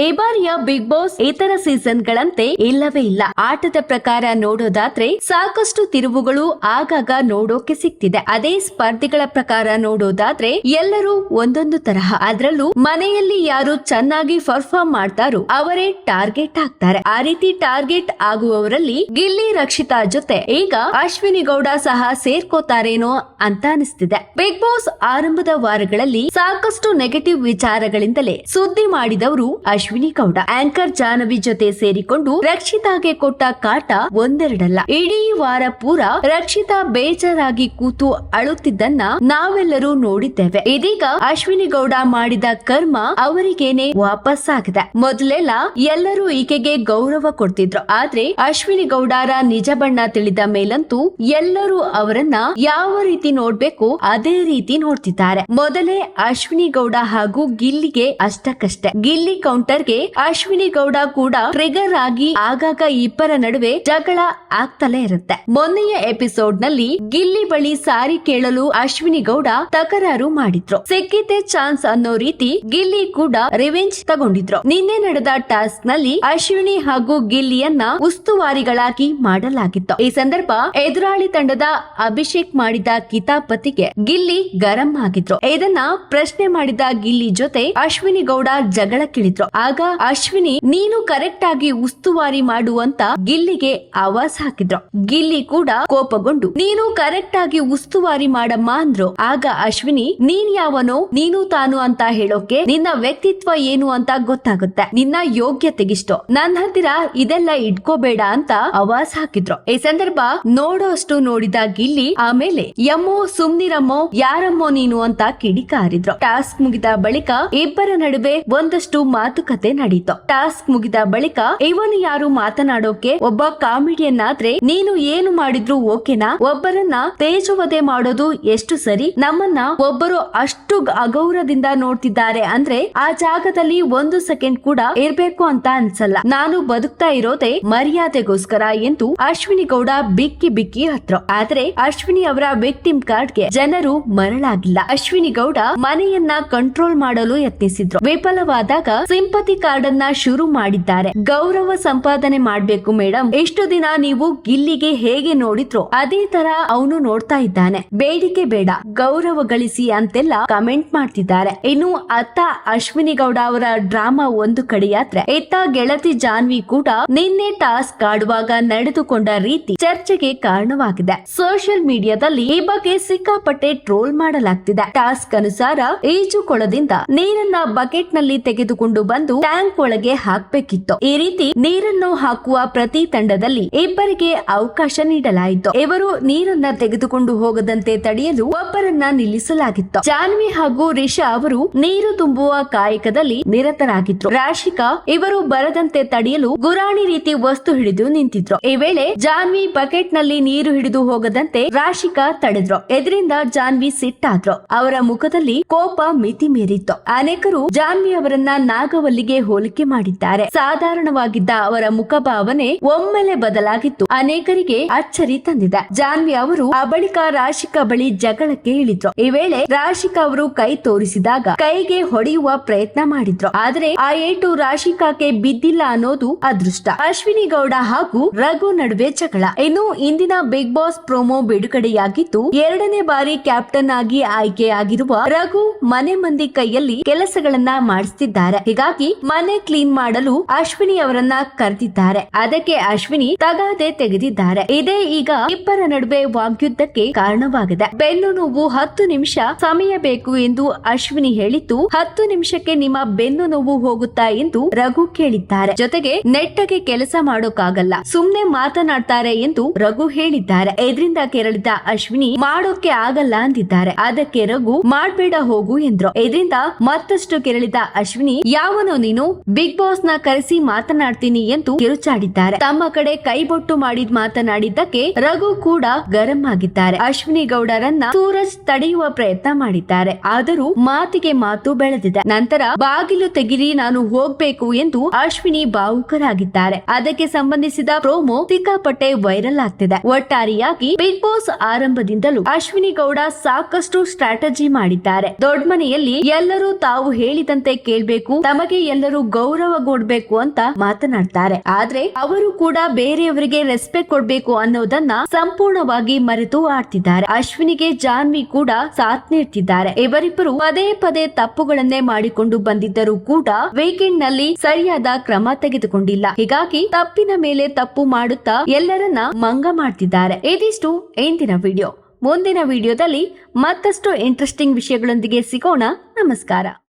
ಈ ಬಾರಿಯ Bigg Boss ಇತರ ಸೀಸನ್ ಗಳಂತೆ ಇಲ್ಲವೇ ಇಲ್ಲ. ಆಟದ ಪ್ರಕಾರ ನೋಡೋದಾದ್ರೆ ಸಾಕಷ್ಟು ತಿರುವುಗಳು ಆಗಾಗ ನೋಡೋಕೆ ಸಿಗ್ತಿದೆ ಅದೇ ಸ್ಪರ್ಧಿಗಳ ಪ್ರಕಾರ ನೋಡೋದಾದ್ರೆ ಎಲ್ಲರೂ ಒಂದೊಂದು ತರಹ. ಅದರಲ್ಲೂ ಮನೆಯಲ್ಲಿ ಯಾರು ಚೆನ್ನಾಗಿ ಪರ್ಫಾರ್ಮ್ ಮಾಡ್ತಾರೋ ಅವರೇ ಟಾರ್ಗೆಟ್ ಆಗ್ತಾರೆ. ಆ ರೀತಿ ಟಾರ್ಗೆಟ್ ಆಗುವವರಲ್ಲಿ ಗಿಲ್ಲಿ, ರಕ್ಷಿತಾ ಜೊತೆ ಈಗ ಅಶ್ವಿನಿ ಗೌಡ ಸಹ ಸೇರ್ಕೋತಾರೇನೋ ಅಂತ ಅನಿಸ್ತಿದೆ. ಬಿಗ್ ಬಾಸ್ ಆರಂಭದ ವಾರಗಳಲ್ಲಿ ಸಾಕಷ್ಟು ನೆಗೆಟಿವ್ ವಿಚಾರಗಳಿಂದಲೇ ಸುದ್ದಿ ಮಾಡಿದವರು ಅಶ್ವಿನಿ. ಗೌಡ ಆಂಕರ್ ಜಾನವಿ ಜೊತೆ ಸೇರಿಕೊಂಡು ರಕ್ಷಿತಾಗೆ ಕೊಟ್ಟ ಕಾಟ ಒಂದೆರಡಲ್ಲ. ಇಡೀ ವಾರ ಪೂರ ರಕ್ಷಿತಾ ಬೇಜಾರಾಗಿ ಕೂತು ಅಳುತ್ತಿದ್ದನ್ನ ನಾವೆಲ್ಲರೂ ನೋಡಿದ್ದೇವೆ. ಇದೀಗ ಅಶ್ವಿನಿ ಗೌಡ ಮಾಡಿದ ಕರ್ಮ ಅವರಿಗೇನೆ ವಾಪಸ್ ಆಗಿದೆ ಮೊದಲೆಲ್ಲ ಎಲ್ಲರೂ ಈಕೆಗೆ ಗೌರವ ಕೊಡ್ತಿದ್ರು. ಆದ್ರೆ ಅಶ್ವಿನಿ ಗೌಡರ ನಿಜ ಬಣ್ಣ ತಿಳಿದ ಮೇಲಂತೂ ಎಲ್ಲರೂ ಅವರನ್ನ ಯಾವ ರೀತಿ ನೋಡ್ಬೇಕು ಅದೇ ರೀತಿ ನೋಡ್ತಿದ್ದಾರೆ. ಮೊದಲೇ ಅಶ್ವಿನಿ ಗೌಡ ಹಾಗೂ ಗಿಲ್ಲಿಗೆ ಅಷ್ಟಕ್ಕಷ್ಟೇ. ಗಿಲ್ಲಿ ಕೌಂಟರ್ಗೆ ಅಶ್ವಿನಿ ಗೌಡ ಕೂಡ ಟ್ರಿಗರ್ ಆಗಿ ಆಗಾಗ ಇಬ್ಬರ ನಡುವೆ ಜಗಳ ಆಗ್ತಲೇ ಇರುತ್ತೆ. ಮೊನ್ನೆಯ ಎಪಿಸೋಡ್ನಲ್ಲಿ ಗಿಲ್ಲಿ ಬಳಿ ಸಾರಿ ಕೇಳಲು ಅಶ್ವಿನಿ ಗೌಡ ತಕರಾರು ಮಾಡಿದ್ರು. ಸಿಕ್ಕಿದ್ದೆ ಚಾನ್ಸ್ ಅನ್ನೋ ರೀತಿ ಗಿಲ್ಲಿ ಕೂಡ ರಿವೆಂಜ್ ತಗೊಂಡಿದ್ರು. ನಿನ್ನೆ ನಡೆದ ಟಾಸ್ಕ್ನಲ್ಲಿ ಅಶ್ವಿನಿ ಹಾಗೂ ಗಿಲ್ಲಿಯನ್ನ ಉಸ್ತುವಾರಿಗಳಾಗಿ ಮಾಡಲಾಗಿತ್ತು. ಈ ಸಂದರ್ಭ ಎದುರಾಳಿ ತಂಡದ ಅಭಿಷೇಕ್ ಮಾಡಿದ ಕಿತಾಪತಿಗೆ ಗಿಲ್ಲಿ ಗರಂ ಆಗಿದ್ರು. ಇದನ್ನ ಪ್ರಶ್ನೆ ಮಾಡಿದ ಗಿಲ್ಲಿ ಜೊತೆ ಅಶ್ವಿನಿ ಗೌಡ ಜಗಳಕ್ಕಿಳಿದ್ರು ಆಗ ಅಶ್ವಿನಿ, ನೀನು ಕರೆಕ್ಟ್ ಆಗಿ ಉಸ್ತುವಾರಿ ಮಾಡುವಂತ ಗಿಲ್ಲಿಗೆ ಆವಾಜ್ ಹಾಕಿದ್ರು. ಗಿಲ್ಲಿ ಕೂಡ ಕೋಪಗೊಂಡು, ನೀನು ಕರೆಕ್ಟ್ ಆಗಿ ಉಸ್ತುವಾರಿ ಮಾಡಮ್ಮ ಅಂದ್ರು. ಆಗ ಅಶ್ವಿನಿ, ನೀನ್ ಯಾವನೋ, ನೀನು ತಾನು ಅಂತ ಹೇಳೋಕೆ ನಿನ್ನ ವ್ಯಕ್ತಿತ್ವ ಏನು ಅಂತ ಗೊತ್ತಾಗುತ್ತೆ. ನಿನ್ನ ಯೋಗ್ಯತೆಗಿಷ್ಟೋ. ನನ್ನ ಹತ್ತಿರ ಇದೆಲ್ಲ ಇಟ್ಕೋಬೇಡ ಅಂತ ಅವಾಸ್ ಹಾಕಿದ್ರು. ಈ ಸಂದರ್ಭ ನೋಡೋಷ್ಟು ನೋಡಿದ ಗಿಲ್ಲಿ ಆಮೇಲೆ, ಯಮ್ಮೋ, ಸುಮ್ನಿರಮ್ಮೋ, ಯಾರಮ್ಮೋ ನೀನು ಅಂತ ಕಿಡಿಕಾರಿದ್ರು. ಟಾಸ್ಕ್ ಮುಗಿದ ಬಳಿಕ ಇಬ್ಬರ ನಡುವೆ ಒಂದಷ್ಟು ಮಾತುಕತೆ ನಡೀತು. ಟಾಸ್ಕ್ ಮುಗಿದ ಬಳಿಕ ಇವನು ಯಾರು ಮಾತನಾಡೋಕೆ ಒಬ್ಬ ಕಾಮಿಡಿಯನ್ ಆದ್ರೆ ನೀನು ಏನು ಮಾಡಿದ್ರು ಓಕೆನಾ? ಒಬ್ಬರನ್ನ ತೇಜವದೆ ಮಾಡೋದು ಎಷ್ಟು ಸರಿ? ನಮ್ಮನ್ನ ಒಬ್ಬರು ಅಷ್ಟು ಅಗೌರವದಿಂದ ನೋಡ್ತಿದ್ದಾರೆ ಅಂದ್ರೆ ಆ ಜಾಗದಲ್ಲಿ ಒಂದು ಸೆಕೆಂಡ್ ಕೂಡ ಇರ್ಬೇಕು ಅಂತ ಅನ್ಸಲ್ಲ. ನಾನು ಬದುಕ್ತಾ ಇರೋದೇ ಮರ್ಯಾದೆಗೋಸ್ಕರ ಎಂದು ಅಶ್ವಿನಿ ಗೌಡ ಬಿಕ್ಕಿ ಬಿಕ್ಕಿ ಹತ್ರ. ಆದ್ರೆ ಅಶ್ವಿನಿ ಅವರ ವಿಕ್ಟಿಮ್ ಕಾರ್ಡ್ಗೆ ಜನರು ಮರಳಾಗಿಲ್ಲ. ಅಶ್ವಿನಿ ಗೌಡ ಮನೆಯನ್ನ ಕಂಟ್ರೋಲ್ ಮಾಡಲು ಯತ್ನಿಸಿದ್ರು. ವಿಫಲವಾದಾಗ ಸಿಂಪತಿ ಕಾರ್ಡ್ ಅನ್ನ ಶುರು ಮಾಡಿದ್ದಾರೆ. ಗೌರವ ಸಂಪಾದನೆ ಮಾಡ್ಬೇಕು ಮೇಡಮ್ ಎಷ್ಟು ದಿನ ನೀವು ಗಿಲ್ಲಿಗೆ ಹೇಗೆ ನೋಡಿದ್ರು ಅದೇ ತರ ಅವನು ನೋಡ್ತಾ ಇದ್ದಾನೆ. ಬೇಡಿಕೆ ಬೇಡ. ಗೌರವ ಗಳಿಸಿ ಅಂತೆಲ್ಲ ಕಮೆಂಟ್ ಮಾಡ್ತಿದ್ದಾರೆ. ಇನ್ನು ಅತ್ತ ಅಶ್ವಿನಿ ಗೌಡ ಅವರ ಡ್ರಾಮಾ ಒಂದು ಕಡೆಯಾದ್ರೆ ಇತ್ತ ಗೆಳತಿ ಜಾನ್ವಿ ಕೂಡ ನಿನ್ನೆ ಟಾಸ್ಕ್ ಆಡುವಾಗ ನಡೆದುಕೊಂಡ ರೀತಿ ಚರ್ಚೆಗೆ ಕಾರಣವಾಗಿದೆ. ಸೋಷಿಯಲ್ ಮೀಡಿಯಾದಲ್ಲಿ ಈ ಬಗ್ಗೆ ಸಿಕ್ಕಾಪಟ್ಟೆ ಟ್ರೋಲ್ ಮಾಡಲಾಗ್ತಿದೆ. ಟಾಸ್ಕ್ ಅನುಸಾರ ಈಜುಕೊಳದಿಂದ ನೀರನ್ನ ಬಕೆಟ್ನಲ್ಲಿ ತೆಗೆದುಕೊಂಡು ಬಂದು ಟ್ಯಾಂಕ್ ಒಳಗೆ ಹಾಕ್ಬೇಕಿತ್ತು. ಈ ರೀತಿ ನೀರನ್ನು ಹಾಕುವ ಪ್ರತಿ ತಂಡದಲ್ಲಿ ಇಬ್ಬರಿಗೆ ಅವಕಾಶ ನೀಡಲಾಯಿತು. ಇವರು ನೀರನ್ನ ತೆಗೆದುಕೊಂಡು ಹೋಗದಂತೆ ತಡೆಯಲು ಒಬ್ಬರನ್ನ ನಿಲ್ಲಿಸಲಾಗಿತ್ತು. ಜಾನ್ವಿ ಹಾಗೂ ರಿಷಾ ಅವರು ನೀರು ತುಂಬುವ ಕಾಯಕದಲ್ಲಿ ನಿರತರಾಗಿದ್ರು. ರಾಶಿಕಾ ಇವರು ಬರದಂತೆ ತಡೆಯಲು ಗುರಾಣಿ ರೀತಿ ವಸ್ತು ಹಿಡಿದು ನಿಂತಿದ್ರು. ಈ ವೇಳೆ ಜಾನ್ವಿ ಬಕೆಟ್ನಲ್ಲಿ ನೀರು ಹಿಡಿದು ಹೋಗದಂತೆ ರಾಶಿಕಾ ತಡೆದ್ರು. ಇದರಿಂದ ಜಾನ್ವಿ ಸಿಟ್ಟಾದ್ರು. ಅವರ ಮುಖದಲ್ಲಿ ಕೋಪ ಮಿತಿ ಮೀರಿತ್ತು ಅನೇಕರು ಜಾನ್ವಿ ಅವರನ್ನ ನಾಗವಲ್ಲಿಗೆ ಹೋಲಿಕೆ ಮಾಡಿದ್ದಾರೆ. ಸಾಧಾರಣವಾಗಿದ್ದ ಅವರ ಮುಖಭಾವನೆ ಒಮ್ಮೆಲೆ ಬದಲಾಗಿತ್ತು. ಅನೇಕರಿಗೆ ಅಚ್ಚರಿ ತಂದಿದೆ. ಜಾನ್ವಿ ಅವರು, ಆ ಬಳಿಕ ರಾಶಿಕಾ ಬಳಿ ಜಗಳಕ್ಕೆ ಇಳಿದ್ರು. ಈ ವೇಳೆ ರಾಶಿಕಾ ಅವರು ಕೈ ತೋರಿಸಿದಾಗ ಕೈಗೆ ಹೊಡೆಯುವ ಪ್ರಯತ್ನ ಮಾಡಿದ್ರು. ಆದ್ರೆ ಆ ಏಟು ರಾಶಿಕಾಕ್ಕೆ ಬಿದ್ದಿಲ್ಲ ಅನ್ನೋದು ಅದೃಷ್ಟ. ಅಶ್ವಿನಿ ಗೌಡ ಹಾಗೂ ರಘು ನಡುವೆ ಜಗಳ. ಇನ್ನು ಇಂದಿನ ಬಿಗ್ ಬಾಸ್ ಪ್ರೋಮೋ ಬಿಡುಗಡೆಯಾಗಿದ್ದು, ಎರಡನೇ ಬಾರಿ ಕ್ಯಾಪ್ಟನ್ ಆಗಿ ಆಯ್ಕೆಯಾಗಿರುವ ರಘು ಮನೆ ಮಂದಿ ಕೈಯಲ್ಲಿ ಕೆಲಸಗಳನ್ನ ಮಾಡಿಸುತ್ತಿದ್ದಾರೆ ಹೀಗಾಗಿ ಮನೆ ಕ್ಲೀನ್ ಮಾಡಲು ಅಶ್ವಿನಿ ಅವರನ್ನ ಕರೆದಿದ್ದಾರೆ. ಅದಕ್ಕೆ ಅಶ್ವಿನಿ ತಗಾದೆ ತೆಗೆದಿದ್ದಾರೆ. ಇದೇ ಈಗ ಇಬ್ಬರ ನಡುವೆ ವಾಗ್ಯುದ್ಧಕ್ಕೆ ಕಾರಣವಾಗಿದೆ. ಬೆನ್ನು ನೋವು ಹತ್ತು ನಿಮಿಷ ಸಮಯ ಬೇಕು ಎಂದು ಅಶ್ವಿನಿ ಹೇಳಿದ್ದು, ಹತ್ತು ನಿಮಿಷಕ್ಕೆ ನಿಮ್ಮ ಬೆನ್ನು ನೋವು ಹೋಗುತ್ತಾ ಎಂದು ರಘು ಕೇಳಿದ್ದಾರೆ. ಜೊತೆಗೆ ನೆಟ್ಟಗೆ ಕೆಲಸ ಮಾಡೋಕ್ಕಾಗಲ್ಲ. ಸುಮ್ನೆ ಮಾತನಾಡ್ತಾರೆ ಎಂದು ರಘು ಹೇಳಿದ್ದಾರೆ. ಇದರಿಂದ ಕೆರಳಿದ ಅಶ್ವಿನಿ ಮಾಡೋಕೆ ಆಗಲ್ಲ ಅಂದಿದ್ದಾರೆ. ಅದಕ್ಕೆ ರಘು, ಮಾಡ್ಬೇಡ ಹೋಗು ಎಂದ್ರು. ಇದರಿಂದ ಮತ್ತಷ್ಟು ಕೆರಳಿದ ಅಶ್ವಿನಿ, ಯಾವನು ನೀನು ಬಿಗ್ ಬಾಸ್ನ ಕರೆಸಿ ಮಾತನಾಡ್ತೀನಿ ಎಂದು ಕಿರುಚಾಡಿದ್ದಾರೆ. ತಮ್ಮ ಕಡೆ ಕೈಬೊಟ್ಟು ಮಾಡಿದ್ ಮಾತನಾಡಿದ್ದಕ್ಕೆ ರಘು ಕೂಡ ಗರಂ ಆಗಿದ್ದಾರೆ. ಅಶ್ವಿನಿ ಗೌಡರನ್ನ ಸೂರಜ್ ತಡೆಯುವ ಪ್ರಯತ್ನ ಮಾಡಿದ್ದಾರೆ. ಆದರೂ ಮಾತಿಗೆ ಮಾತು ಬೆಳೆದಿದೆ. ನಂತರ ಬಾಗಿಲು ತೆಗಿರಿ, ನಾನು ಹೋಗ್ಬೇಕು ಎಂದು ಅಶ್ವಿನಿ ಭಾವುಕರಾಗಿದ್ದಾರೆ. ಅದಕ್ಕೆ ಸಂಬಂಧಿಸಿದ ಪ್ರೋಮೋ ಸಿಕ್ಕಾಪಟ್ಟೆ ವೈರಲ್ ಆಗ್ತಿದೆ. ಒಟ್ಟಾರೆಯಾಗಿ ಬಿಗ್ ಬಾಸ್ ಆರಂಭದಿಂದಲೂ ಅಶ್ವಿನಿ ಗೌಡ ಸಾಕಷ್ಟು ಸ್ಟ್ರಾಟಜಿ ಮಾಡಿದ್ದಾರೆ. ದೊಡ್ಡ ಮನೆಯಲ್ಲಿ ಎಲ್ಲರೂ ತಾವು ಹೇಳಿದಂತೆ ಕೇಳ್ಬೇಕು, ತಮಗೆ ಎಲ್ಲರೂ ಗೌರವ ಕೊಡ್ಬೇಕು ಅಂತ ಮಾತನಾಡ್ತಾರೆ. ಆದ್ರೆ ಅವರು ಕೂಡ ಬೇರೆಯವರಿಗೆ ರೆಸ್ಪೆಕ್ಟ್ ಕೊಡ್ಬೇಕು ಅನ್ನೋದನ್ನ ಸಂಪೂರ್ಣವಾಗಿ ಮರೆತು ಆಡ್ತಿದ್ದಾರೆ. ಅಶ್ವಿನಿಗೆ ಜಾನ್ವಿ ಕೂಡ ಸಾಥ್ ನೀಡ್ತಿದ್ದಾರೆ. ಇವರಿಬ್ಬರು ಪದೇ ಪದೇ ತಪ್ಪುಗಳನ್ನೇ ಮಾಡಿಕೊಂಡು ಬಂದಿದ್ದರೂ ಕೂಡ ವೀಕೆಂಡ್ನಲ್ಲಿ ಸರಿಯಾದ ಕ್ರಮ ತೆಗೆದುಕೊಂಡಿಲ್ಲ. ಹೀಗಾಗಿ ತಪ್ಪಿನ ಮೇಲೆ ತಪ್ಪು ಮಾಡುತ್ತಾ ಎಲ್ಲರನ್ನ ಮಂಗ ಮಾಡ್ತಿದ್ದಾರೆ. ಇದಿಷ್ಟು ಇಂದಿನ ವಿಡಿಯೋ. ಮುಂದಿನ ವಿಡಿಯೋದಲ್ಲಿ ಮತ್ತಷ್ಟು ಇಂಟ್ರೆಸ್ಟಿಂಗ್ ವಿಷಯಗಳೊಂದಿಗೆ ಸಿಗೋಣ. ನಮಸ್ಕಾರ.